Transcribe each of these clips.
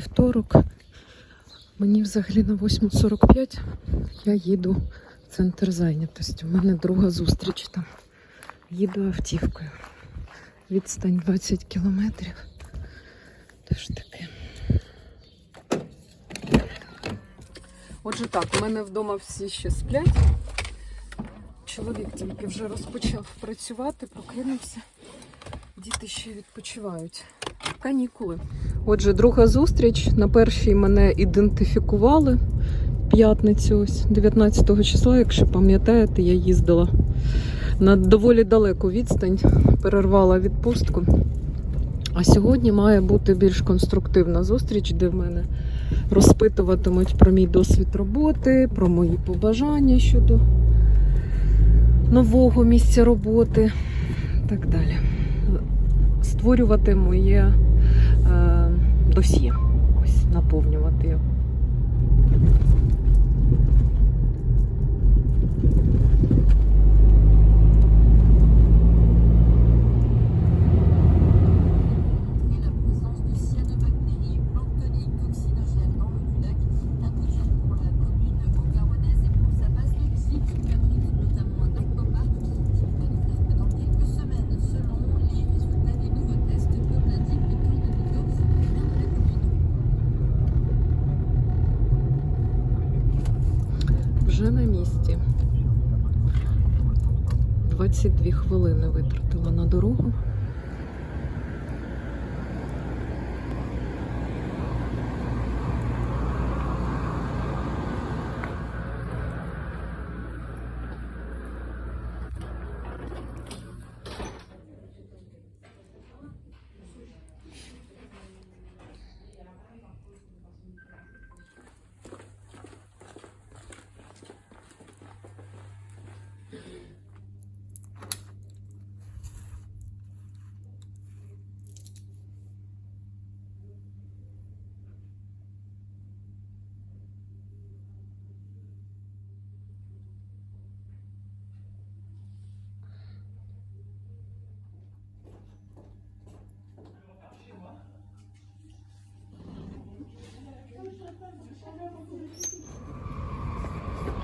вівторок. Мені взагалі на 8.45 я їду в центр зайнятості. У мене друга зустріч там. Їду автівкою. Відстань 20 кілометрів. Тож таке. Отже, так, у мене вдома всі ще сплять. Чоловік тільки вже розпочав працювати, прокинувся. Діти ще відпочивають. Канікули. Отже, друга зустріч. На першій мене ідентифікували п'ятницю, ось 19 числа, якщо пам'ятаєте, я їздила на доволі далеку відстань, перервала відпустку. А сьогодні має бути більш конструктивна зустріч, де в мене розпитуватимуть про мій досвід роботи, про мої побажання щодо нового місця роботи і так далі. Створювати моє досьє, ось наповнювати Вже на місці. 22 хвилини витратила на дорогу.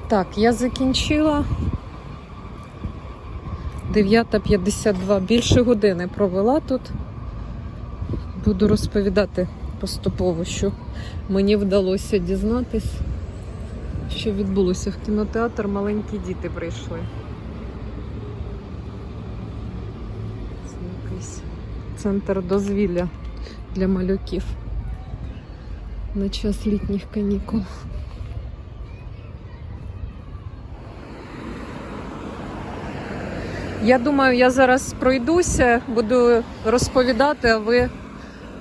Так, я закінчила. 9.52. Більше години провела тут. Буду розповідати поступово, що мені вдалося дізнатись, що відбулося в кінотеатр. Маленькі діти прийшли. Це якийсь центр дозвілля для малюків на час літніх канікул. Я думаю, я зараз пройдуся, буду розповідати, а ви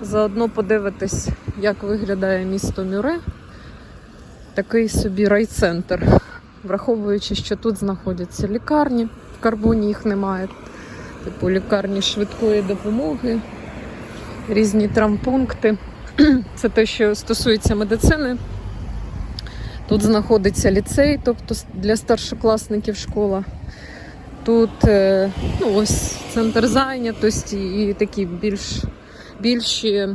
заодно подивитесь, як виглядає місто Мюре. Такий собі райцентр. Враховуючи, що тут знаходяться лікарні, в карбоні їх немає. Типу лікарні швидкої допомоги, різні травмпункти. Це те, що стосується медицини. Тут знаходиться ліцей, тобто для старшокласників школа. Тут е, ну, ось центр зайнятості і такі більш, більші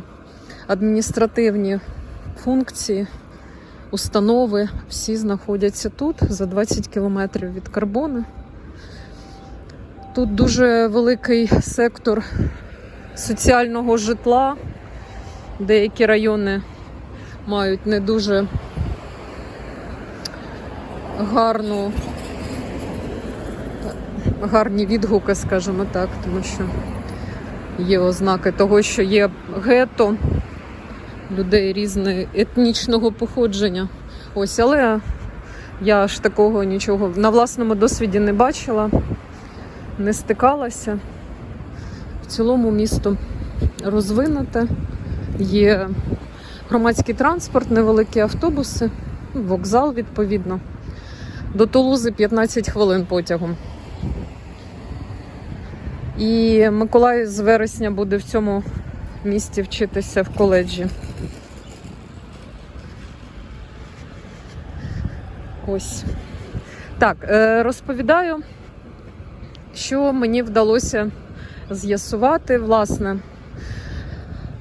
адміністративні функції, установи, всі знаходяться тут за 20 кілометрів від карбони. Тут дуже великий сектор соціального житла. Деякі райони мають не дуже гарну гарні відгуки, скажімо так, тому що є ознаки того, що є гетто людей різного етнічного походження. Ось, але я ж такого нічого на власному досвіді не бачила, не стикалася. В цілому місто розвинуте, є громадський транспорт, невеликі автобуси, вокзал відповідно. До Тулузи 15 хвилин потягом. І Миколай з вересня буде в цьому місті вчитися в коледжі. Ось. Так, е, розповідаю, що мені вдалося з'ясувати, власне.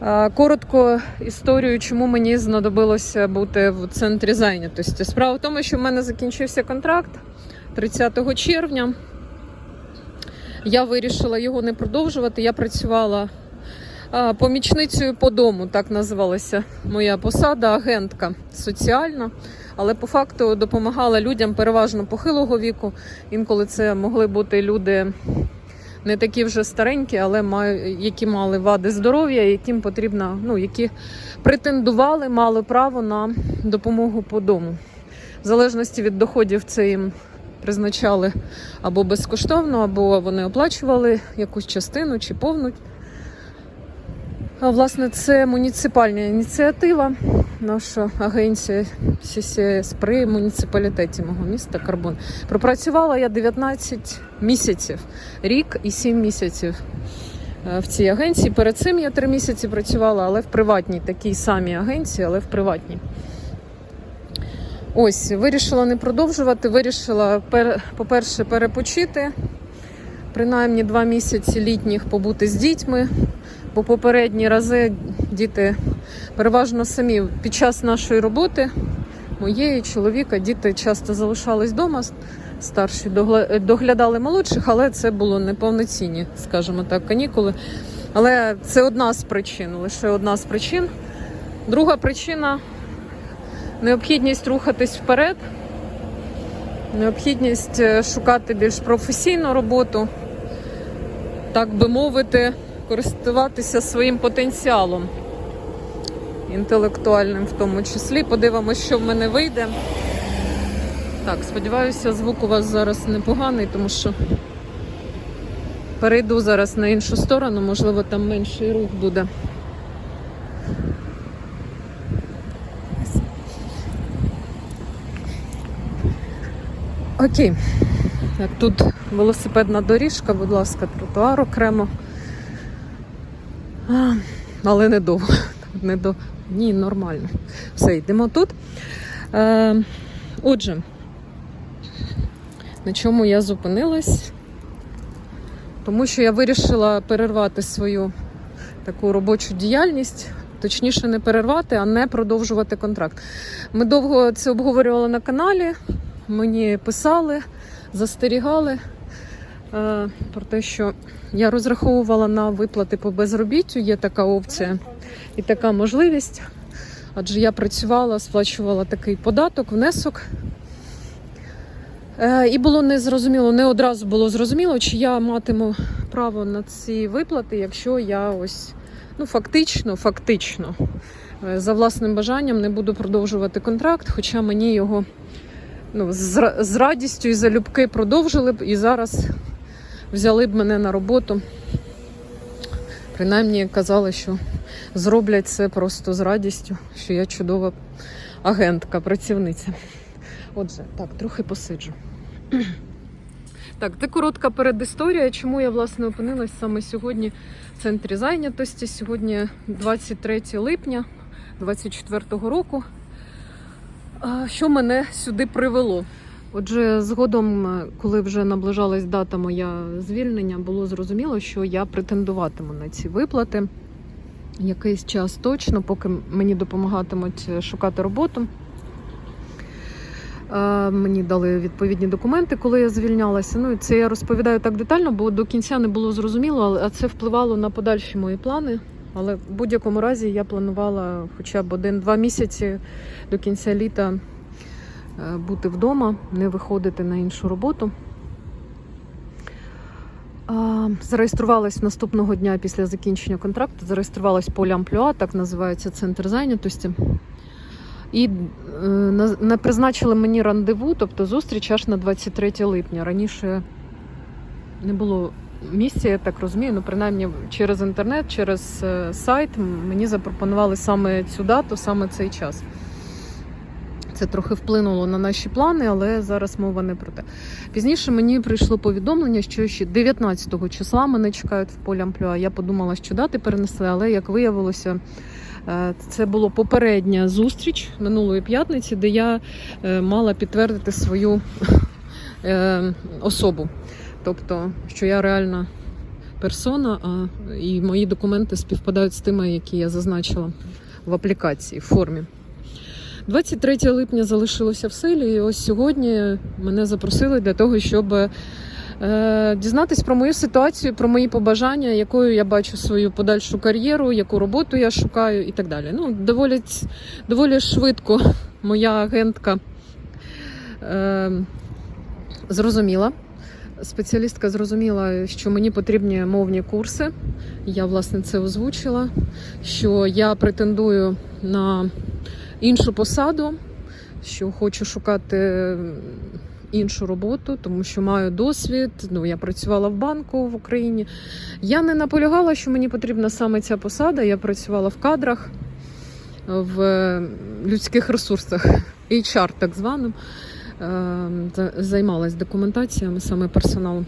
Е, Коротко історію, чому мені знадобилося бути в центрі зайнятості. Справа в тому, що в мене закінчився контракт 30 червня. Я вирішила його не продовжувати. Я працювала помічницею по дому, так називалася моя посада, агентка соціальна. Але по факту допомагала людям переважно похилого віку. Інколи це могли бути люди не такі вже старенькі, але які мали вади здоров'я, яким потрібно, ну які претендували, мали право на допомогу по дому. В залежності від доходів це їм призначали або безкоштовно, або вони оплачували якусь частину чи повну. А власне, це муніципальна ініціатива. Наша агенція CCS при муніципалітеті мого міста Карбон. Пропрацювала я 19 місяців, рік і 7 місяців е, в цій агенції. Перед цим я 3 місяці працювала, але в приватній такій самій агенції, але в приватній. Ось, вирішила не продовжувати. Вирішила, пер- по-перше, перепочити. Принаймні два місяці літніх побути з дітьми, бо попередні рази діти переважно самі під час нашої роботи, моєї чоловіка, діти часто залишались вдома, старші доглядали молодших, але це було неповноцінні, скажімо так, канікули. Але це одна з причин, лише одна з причин. Друга причина необхідність рухатись вперед, необхідність е, шукати більш професійну роботу, так би мовити, користуватися своїм потенціалом інтелектуальним в тому числі. Подивимося, що в мене вийде. Так, сподіваюся, звук у вас зараз непоганий, тому що перейду зараз на іншу сторону, можливо, там менший рух буде. Окей. Тут велосипедна доріжка, будь ласка, тротуар окремо. А, але не довго. Не до... Ні, нормально. Все, йдемо тут. Е, отже, на чому я зупинилась? Тому що я вирішила перервати свою таку робочу діяльність. Точніше, не перервати, а не продовжувати контракт. Ми довго це обговорювали на каналі. Мені писали, застерігали е, про те, що я розраховувала на виплати по безробіттю. Є така опція і така можливість. Адже я працювала, сплачувала такий податок, внесок. Е, і було незрозуміло, не одразу було зрозуміло, чи я матиму право на ці виплати, якщо я ось ну фактично, фактично е, за власним бажанням не буду продовжувати контракт, хоча мені його ну, з, з радістю і залюбки продовжили б і зараз взяли б мене на роботу. Принаймні казали, що зроблять це просто з радістю, що я чудова агентка, працівниця. Отже, так, трохи посиджу. Так, це коротка передісторія, чому я власне опинилась саме сьогодні в центрі зайнятості. Сьогодні 23 липня 2024 року. Що мене сюди привело? Отже, згодом, е, коли вже наближалась дата моя звільнення, було зрозуміло, що я претендуватиму на ці виплати якийсь час точно, поки мені допомагатимуть е, шукати роботу. Е, Мені дали відповідні документи, коли я звільнялася. Ну і це я розповідаю так детально, бо до кінця не було зрозуміло, але це впливало на подальші мої плани. Але в будь-якому разі я планувала хоча б один-два місяці до кінця літа е, бути вдома, не виходити на іншу роботу. Зареєструвалась наступного дня після закінчення контракту. Зареєструвалась по Лямплюа, так називається центр зайнятості. І е, на- призначили мені рандеву, тобто зустріч аж на 23 липня. Раніше не було місця, я так розумію. Ну, принаймні через інтернет, через е, сайт мені запропонували саме цю дату, саме цей час. Це трохи вплинуло на наші плани, але зараз мова не про те. Пізніше мені прийшло повідомлення, що ще 19 числа мене чекають в полі Амплюа. Я подумала, що дати перенесли, але як виявилося, е, це була попередня зустріч минулої п'ятниці, де я е, мала підтвердити свою особу. Тобто, що я реально персона, а і мої документи співпадають з тими, які я зазначила в аплікації в формі. 23 липня залишилося в силі, і ось сьогодні мене запросили для того, щоб е, дізнатись про мою ситуацію, про мої побажання, якою я бачу свою подальшу кар'єру, яку роботу я шукаю і так далі. Ну, доволі, доволі швидко моя агентка е, зрозуміла. Спеціалістка зрозуміла, що мені потрібні мовні курси. Я власне це озвучила. Що я претендую на іншу посаду, що хочу шукати іншу роботу, тому що маю досвід. Ну, я працювала в банку в Україні. Я не наполягала, що мені потрібна саме ця посада. Я працювала в кадрах, в людських ресурсах, HR так званим. Е, за- Займалась документаціями саме персоналу.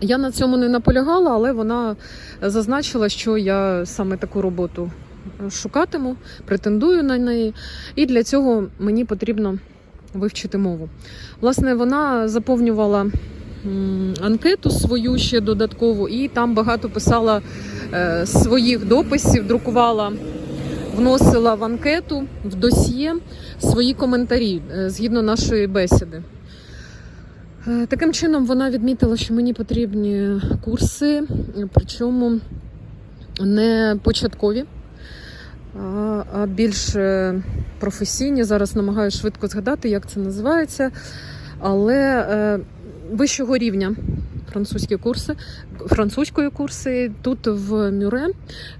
Я на цьому не наполягала, але вона зазначила, що я саме таку роботу шукатиму, претендую на неї, і для цього мені потрібно вивчити мову. Власне, вона заповнювала анкету свою ще додаткову, і там багато писала е, своїх дописів, друкувала, вносила в анкету, в досьє свої коментарі е, згідно нашої бесіди. Е, Таким чином, вона відмітила, що мені потрібні курси, причому не початкові, а- більш е, професійні. Зараз намагаюся швидко згадати, як це називається. Але вищого рівня французькі курси, французької курси тут в Мюре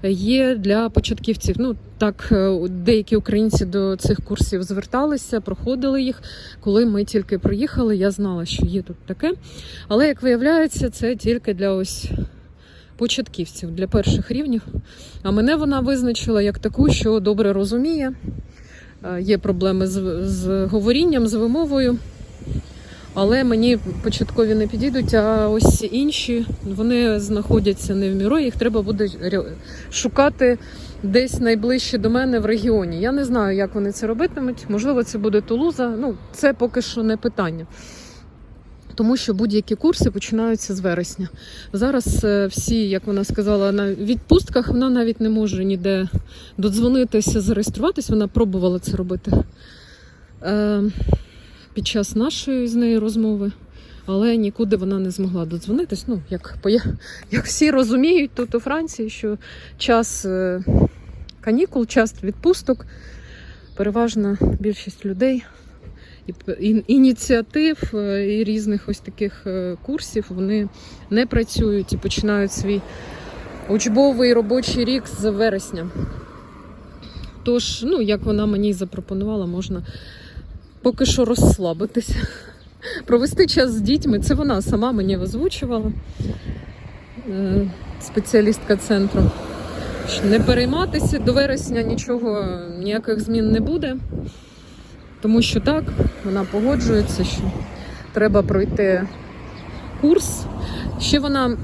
є для початківців. Ну так, е, деякі українці до цих курсів зверталися, проходили їх. Коли ми тільки приїхали, я знала, що є тут таке. Але як виявляється, це тільки для ось початківців, для перших рівнів. А мене вона визначила як таку, що добре розуміє. Е, Є проблеми з, з говорінням, з вимовою. Але мені початкові не підійдуть, а ось інші вони знаходяться не в міро, їх треба буде шукати десь найближче до мене в регіоні. Я не знаю, як вони це робитимуть. Можливо, це буде Тулуза. Ну, це поки що не питання. Тому що будь-які курси починаються з вересня. Зараз е, всі, як вона сказала, на відпустках вона навіть не може ніде додзвонитися, зареєструватись. Вона пробувала це робити е, під час нашої з нею розмови, але нікуди вона не змогла додзвонитись. Ну, як, як всі розуміють тут у Франції, що час е, канікул, час відпусток, переважна більшість людей ініціатив е, і різних ось таких е, курсів вони не працюють і починають свій учбовий робочий рік з вересня. Тож, ну, як вона мені запропонувала, можна поки що розслабитися, провести час з дітьми. Це вона сама мені озвучувала, спеціалістка центру. Не перейматися до вересня нічого, ніяких змін не буде. Тому що так, вона погоджується, що треба пройти курс. Ще вона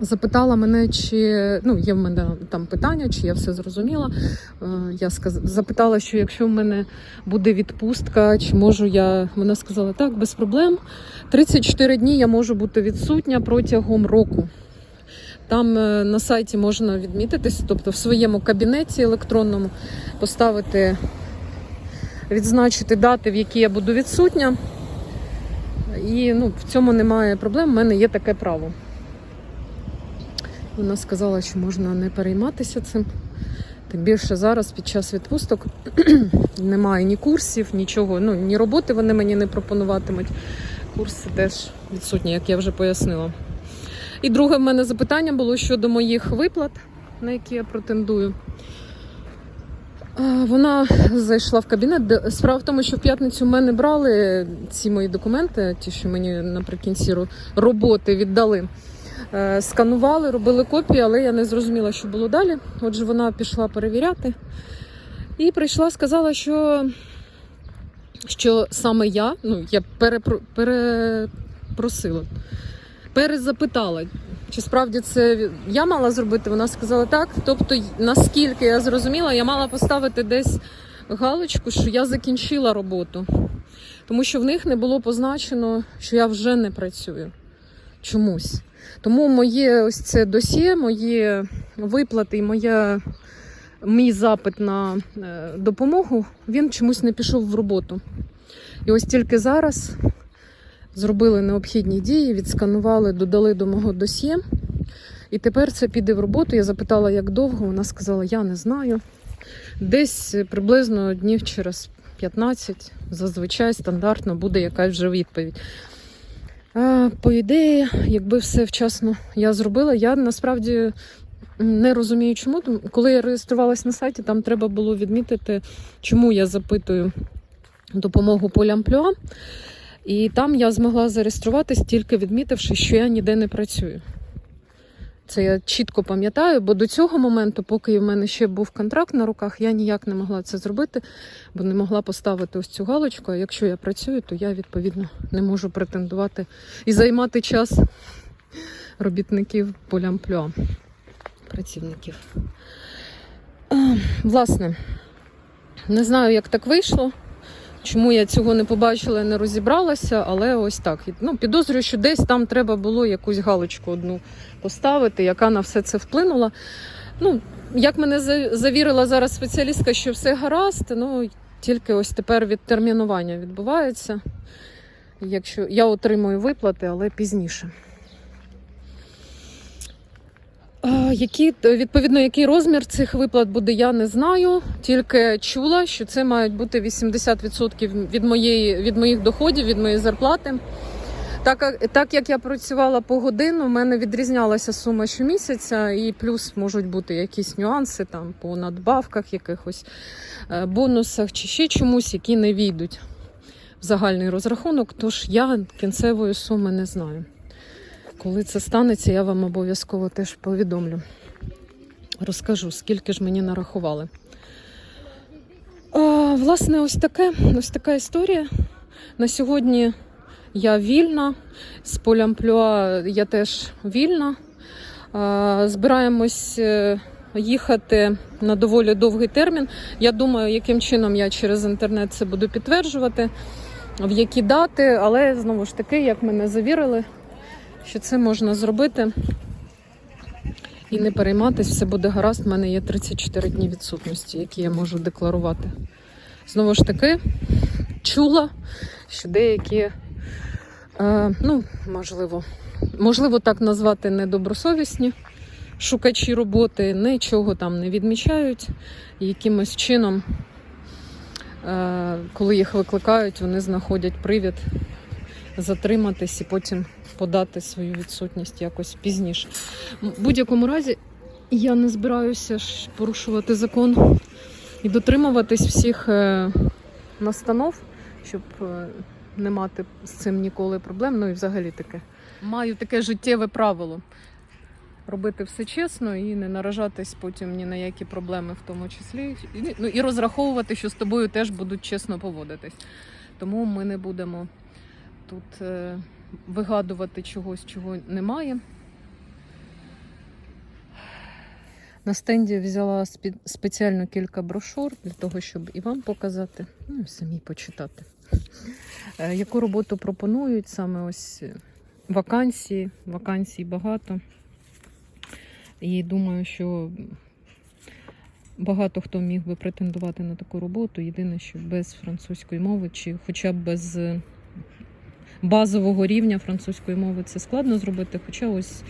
запитала мене, чи ну, є в мене там питання, чи я все зрозуміла. Е, Я сказ... запитала, що якщо в мене буде відпустка, чи можу я. Вона сказала, так, без проблем. 34 дні я можу бути відсутня протягом року. Там е, на сайті можна відмітитись, тобто в своєму кабінеті електронному поставити, відзначити дати, в які я буду відсутня. І ну, в цьому немає проблем, в мене є таке право. Вона сказала, що можна не перейматися цим. Тим більше зараз під час відпусток немає ні курсів, нічого, ну ні роботи вони мені не пропонуватимуть. Курси теж відсутні, як я вже пояснила. І друге в мене запитання було щодо моїх виплат, на які я претендую. Вона зайшла в кабінет. Справа в тому, що в п'ятницю мене брали ці мої документи, ті, що мені наприкінці роботи віддали. Е, Сканували, робили копії, але я не зрозуміла, що було далі. Отже, вона пішла перевіряти і прийшла, сказала, що, що саме я, ну, я перепро, перепросила, перезапитала, чи справді це я мала зробити. Вона сказала так. Тобто, наскільки я зрозуміла, я мала поставити десь галочку, що я закінчила роботу, тому що в них не було позначено, що я вже не працюю чомусь. Тому моє ось це досьє, мої виплати і моя, мій запит на е, допомогу, він чомусь не пішов в роботу. І ось тільки зараз зробили необхідні дії, відсканували, додали до мого досьє. І тепер це піде в роботу. Я запитала, як довго. Вона сказала, я не знаю. Десь приблизно днів через 15, зазвичай стандартно буде якась вже відповідь. По ідеї, якби все вчасно я зробила, я насправді не розумію, чому. Коли я реєструвалась на сайті, там треба було відмітити, чому я запитую допомогу по лямплюа. І там я змогла зареєструватись, тільки відмітивши, що я ніде не працюю. Це я чітко пам'ятаю, бо до цього моменту, поки в мене ще був контракт на руках, я ніяк не могла це зробити, бо не могла поставити ось цю галочку. А якщо я працюю, то я відповідно не можу претендувати і займати час робітників по лямплюа, працівників. Власне, не знаю, як так вийшло. Чому я цього не побачила і не розібралася, але ось так. Ну, підозрюю, що десь там треба було якусь галочку одну поставити, яка на все це вплинула. Ну, як мене завірила зараз спеціалістка, що все гаразд, ну тільки ось тепер відтермінування відбувається. Якщо я отримую виплати, але пізніше. Які, відповідно, який розмір цих виплат буде, я не знаю. Тільки чула, що це мають бути 80% від, моєї, від моїх доходів, від моєї зарплати. Так, як- так як я працювала по годину, у мене відрізнялася сума щомісяця, і плюс можуть бути якісь нюанси там по надбавках, якихось е, бонусах чи ще чомусь, які не війдуть в загальний розрахунок. Тож я кінцевої суми не знаю. Коли це станеться, я вам обов'язково теж повідомлю. Розкажу, скільки ж мені нарахували. А, власне, ось таке, ось така історія. На сьогодні я вільна, з полямплюа я теж вільна. А, збираємось е, їхати на доволі довгий термін. Я думаю, яким чином я через інтернет це буду підтверджувати, в які дати, але знову ж таки, як мене завірили, що це можна зробити і не перейматись, все буде гаразд. У мене є 34 дні відсутності, які я можу декларувати. Знову ж таки, чула, що деякі, е, ну, можливо, можливо, так назвати недобросовісні шукачі роботи, нічого там не відмічають. Якимось чином, е, коли їх викликають, вони знаходять привід затриматись і потім подати свою відсутність якось пізніше. В будь-якому разі я не збираюся порушувати закон і дотримуватись всіх е, настанов, щоб е, не мати з цим ніколи проблем. Ну і взагалі таке. Маю таке життєве правило. Робити все чесно і не наражатись потім ні на які проблеми, в тому числі. Ну, і розраховувати, що з тобою теж будуть чесно поводитись. Тому ми не будемо тут е, вигадувати чогось, чого немає. На стенді взяла спеціально кілька брошур для того, щоб і вам показати, ну і самі почитати. Е, Яку роботу пропонують саме ось е, вакансії, вакансій багато. І думаю, що багато хто міг би претендувати на таку роботу. Єдине, що без французької мови, чи хоча б без базового рівня французької мови це складно зробити. Хоча ось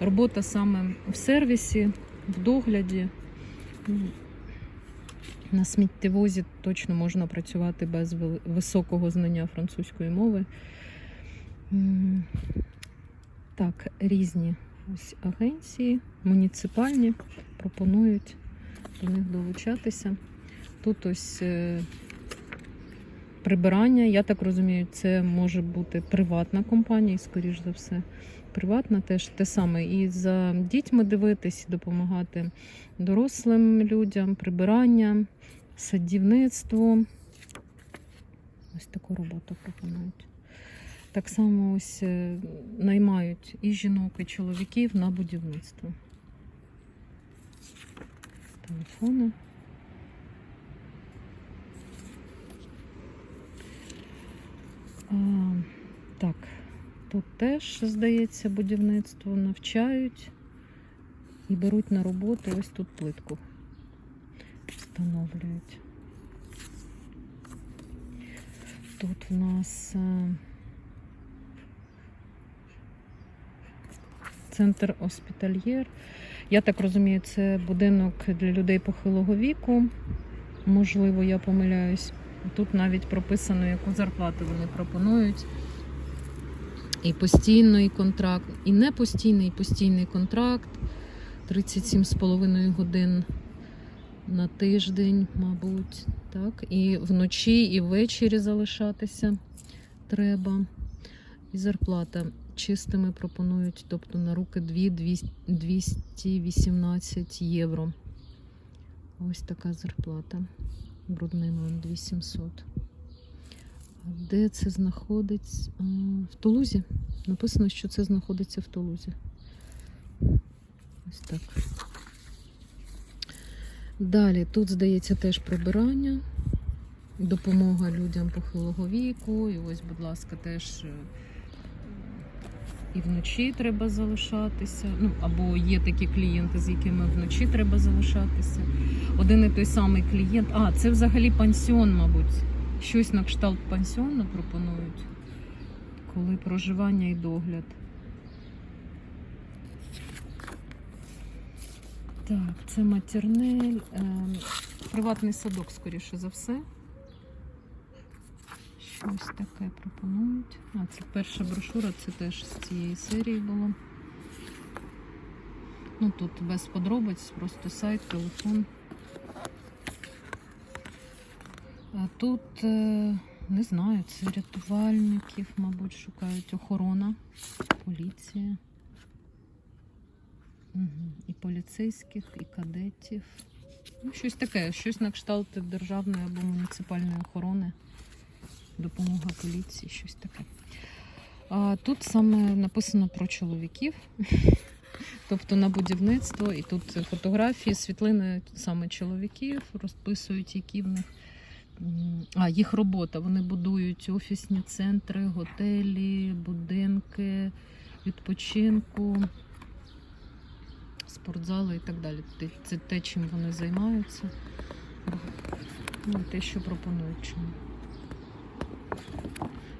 робота саме в сервісі, в догляді. ну, На сміттєвозі точно можна працювати без високого знання французької мови. Так, різні ось агенції, муніципальні пропонують до них долучатися. Тут ось е, прибирання. Я так розумію, це може бути приватна компанія, і, скоріш за все, приватна теж те саме. І за дітьми дивитись, допомагати дорослим людям, прибирання, садівництво. Ось таку роботу пропонують. Так само ось е, наймають і жінок, і чоловіків на будівництво. Телефони. А, так, Тут теж, здається, будівництво навчають і беруть на роботу ось тут плитку. Встановлюють. Тут в нас е, центр Оспітальєр. Я так розумію, це будинок для людей похилого віку. Можливо, я помиляюсь. Тут навіть прописано, яку зарплату вони пропонують. І постійний контракт, і не постійний, і постійний контракт. 37,5 годин на тиждень, мабуть. Так. І вночі, і ввечері залишатися треба. І зарплата чистими пропонують, тобто на руки 2 218 євро. Ось така зарплата. Брудними 2700. А де це знаходиться? В Тулузі. Написано, що це знаходиться в Тулузі. Ось так. Далі тут, здається, теж прибирання, допомога людям похилого віку. І ось, будь ласка, теж е, і вночі треба залишатися. Ну, або є такі клієнти, з якими вночі треба залишатися. Один і той самий клієнт. А, це взагалі пансіон, мабуть. Щось на кшталт пансіону пропонують, коли проживання і догляд. Так, це матернель, е, приватний садок, скоріше за все. Щось таке пропонують. А, це перша брошура, це теж з цієї серії було. Ну тут без подробиць, просто сайт, телефон. А тут е, не знаю, це рятувальників, мабуть, шукають охорона, поліція. Угу. І поліцейських, і кадетів. Ну, щось таке, щось на кшталт державної або муніципальної охорони, допомога поліції, щось таке. А тут саме написано про чоловіків, тобто на будівництво, і тут фотографії, світлини саме чоловіків, розписують, які в них. А, їх робота. Вони будують офісні центри, готелі, будинки відпочинку спортзали і так далі. Це те, чим вони займаються. Ну, і те, що пропонують чому.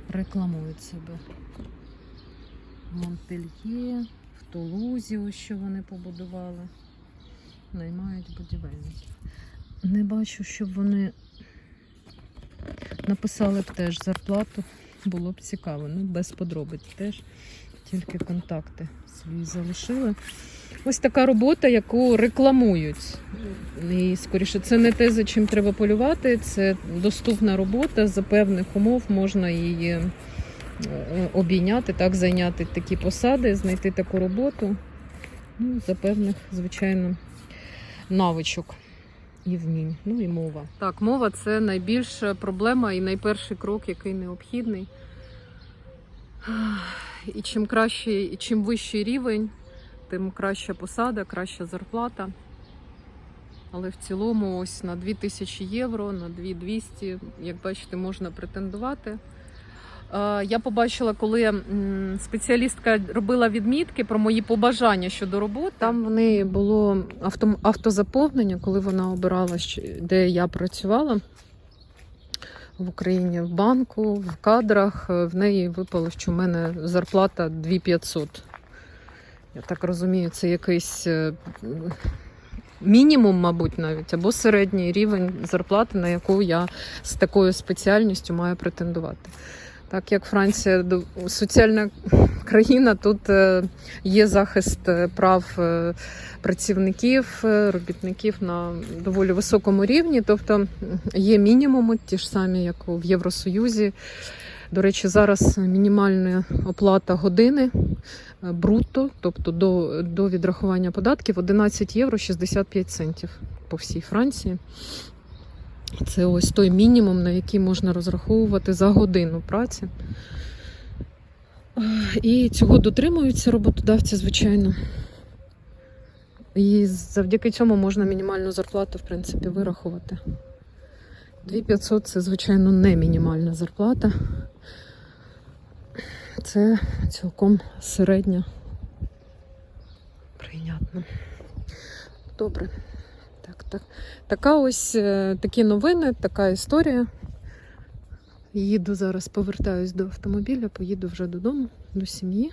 Рекламують себе. В Монпельє, в Тулузі, ось що вони побудували. Наймають будівельників. Не бачу, щоб вони написали б теж зарплату. Було б цікаво. Ну, без подробиць теж. Тільки контакти свої залишили. Ось така робота, яку рекламують. І скоріше, це не те, за чим треба полювати. Це доступна робота за певних умов можна її е, обійняти, так, зайняти такі посади, знайти таку роботу. Ну, за певних, звичайно, навичок і вмінь. Ну і мова. Так, мова це найбільша проблема і найперший крок, який необхідний. І чим кращий, і чим вищий рівень, тим краща посада, краща зарплата. Але в цілому, ось на 2000 євро, на 2200, як бачите, можна претендувати. Е, Я побачила, коли спеціалістка робила відмітки про мої побажання щодо роботи. Там в неї було авто, автозаповнення, коли вона обирала, де я працювала в Україні в банку, в кадрах. Е, В неї випало, що в мене зарплата 2500. Я так розумію, це якийсь е, мінімум, мабуть, навіть, або середній рівень зарплати, на яку я з такою спеціальністю маю претендувати. Так як Франція соціальна країна, тут е, є захист е, прав працівників, робітників на доволі високому рівні, тобто є мінімуми, ті ж самі, як в Євросоюзі. До речі, зараз мінімальна оплата години брутто, тобто до, до відрахування податків 11 євро 65 центів по всій Франції. Це ось той мінімум, на який можна розраховувати за годину праці. І цього дотримуються роботодавці, звичайно. І завдяки цьому можна мінімальну зарплату, в принципі, вирахувати. 2500 це, звичайно, не мінімальна зарплата. Це цілком середньо прийнятно. Добре. Так, так. Така ось е, такі новини, така історія. Їду зараз, повертаюсь до автомобіля, поїду вже додому, до сім'ї.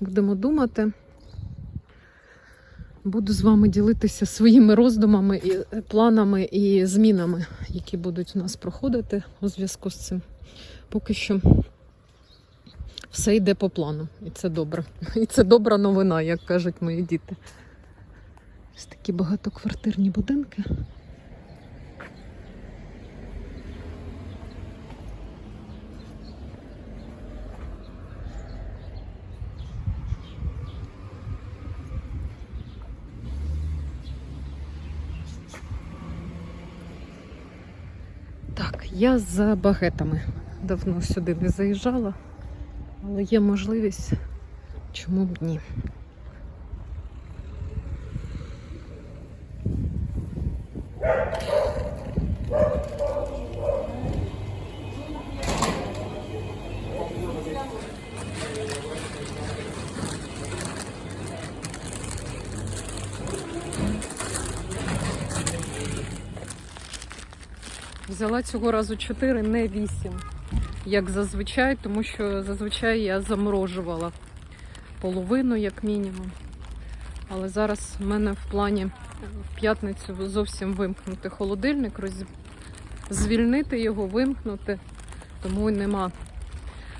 Будемо думати. Буду з вами ділитися своїми роздумами і е, планами і змінами, які будуть у нас проходити у зв'язку з цим. Поки що все йде по плану, і це добре. І це добра новина, як кажуть мої діти. Ось такі багатоквартирні будинки. Так, я за багетами. Давно сюди не заїжджала, але є можливість, чому б ні. Взяла цього разу 4, не 8, як зазвичай, тому що зазвичай я заморожувала половину, як мінімум. Але зараз в мене в плані в п'ятницю зовсім вимкнути холодильник, роз... звільнити його, вимкнути, тому й нема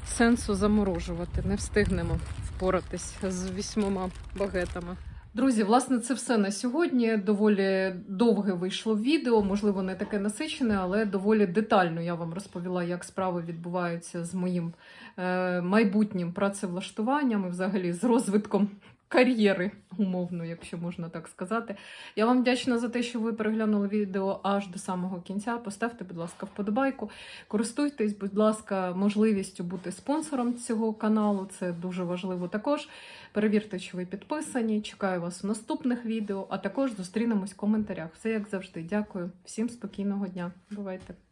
сенсу заморожувати. Не встигнемо впоратись з вісьмома багетами. Друзі, власне, це все на сьогодні. Доволі довге вийшло відео, можливо, не таке насичене, але доволі детально я вам розповіла, як справи відбуваються з моїм е, майбутнім працевлаштуванням і взагалі з розвитком кар'єри, умовно, якщо можна так сказати. Я вам вдячна за те, що ви переглянули відео аж до самого кінця. Поставте, будь ласка, вподобайку. Користуйтесь, будь ласка, можливістю бути спонсором цього каналу. Це дуже важливо також. Перевірте, чи ви підписані. Чекаю вас в наступних відео, а також зустрінемось в коментарях. Все як завжди. Дякую. Всім спокійного дня. Бувайте!